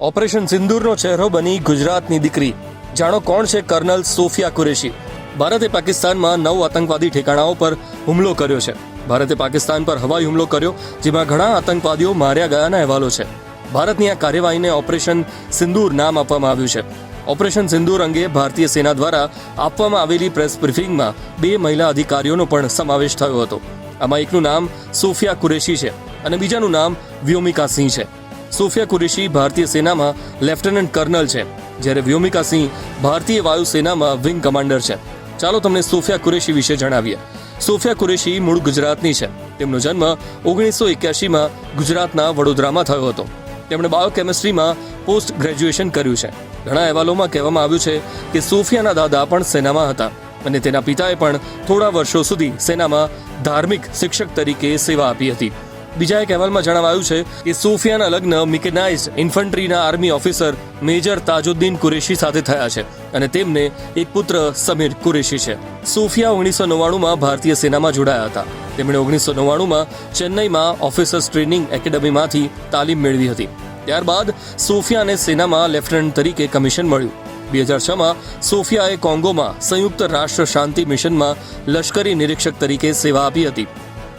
Operation સિંદૂરનો ચહેરો બની ગુજરાતની દીકરી. જાણો કોણ છે કર્નલ સોફિયા કુરેશી? ભારતે પાકિસ્તાનમાં નવ આતંકવાદી ઠેકાણાઓ પર હુમલો કર્યો છે. ભારતે પાકિસ્તાન પર હવાઈ હુમલો કર્યો, જેમાં ઘણા આતંકવાદીઓ માર્યા ગયાના અહેવાલો છે. ભારતની આ કાર્યવાહીને ઓપરેશન સિંદૂર નામ આપવામાં આવ્યું છે. ઓપરેશન સિંદૂર અંગે ભારતીય સેના દ્વારા આપવામાં આવેલી પ્રેસ બ્રિફિંગમાં બે મહિલા અધિકારીઓનો પણ સમાવેશ થયો હતો. આમાં એકનું નામ સોફિયા કુરેશી છે અને બીજાનું નામ વ્યોમિકા સિંહ છે. સોફિયા કુરેશી ભારતીય સેનામાં લેફ્ટનન્ટ કર્નલ છે, જ્યારે વ્યોમિકા સિંહ ભારતીય વાયુસેનામાં વિંગ કમાન્ડર છે. ચાલો તમને સોફિયા કુરેશી વિશે જણાવીએ. સોફિયા કુરેશી મૂળ ગુજરાતની છે. તેમનો જન્મ ઓગણીસો એક્યાસીમાં ગુજરાતના વડોદરામાં થયો હતો. તેમણે બાયોકેમિસ્ટ્રીમાં પોસ્ટ ગ્રેજ્યુએશન કર્યું છે. ઘણા અહેવાલોમાં કહેવામાં આવ્યું છે કે સોફિયાના દાદા પણ સેનામાં હતા અને તેના પિતાએ પણ થોડા વર્ષો સુધી સેનામાં ધાર્મિક શિક્ષક તરીકે સેવા આપી હતી. બીજા એક અહેવાલમાં જણાવાયું છે કે સોફિયાના લગ્ન mechanised ઇન્ફન્ટ્રીના army officer major Tajuddin Qureshi સાથે થયા છે અને તેમને એક પુત્ર સમીર કુરેશી છે. સોફિયા ઓગણીસો નવ્વાણુંમાં ભારતીય સેનામાં જોડાયા હતા. તેમણે ઓગણીસો નવ્વાણુંમાં ચેન્નઈમાં ઓફિસર્સ ટ્રેનિંગ એકેડમીમાંથી તાલીમ મેળવી હતી. ત્યારબાદ સોફિયાને સેનામાં લેફ્ટનન્ટ તરીકે કમિશન મળ્યું. બે હજાર છમાં સોફિયાએ કોંગોમાં સંયુક્ત રાષ્ટ્ર શાંતિ મિશનમાં લશ્કરી નિરીક્ષક તરીકે સેવા આપી હતી.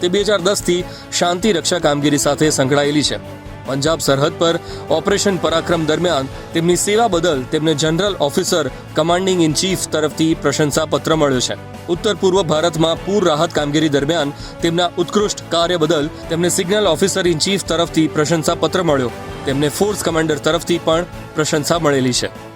તે બે હજાર દસથી શાંતિ રક્ષા કામગીરી સાથે સંકળાયેલી છે. પંજાબ સરહદ પર ઓપરેશન પરાક્રમ દરમિયાન તેમની સેવા બદલ તેમને general officer commanding in chief તરફથી પ્રશંસાપત્ર મળ્યો છે. ઉત્તર પૂર્વ ભારતમાં પૂર રાહત કામગીરી દરમિયાન તેમના ઉત્કૃષ્ટ કાર્ય બદલ તેમને સિગ્નલ ઓફિસર ઇન ચીફ તરફથી પ્રશંસાપત્ર મળ્યો. તેમને ફોર્સ કમાન્ડર તરફથી પણ પ્રશંસા મળેલી છે.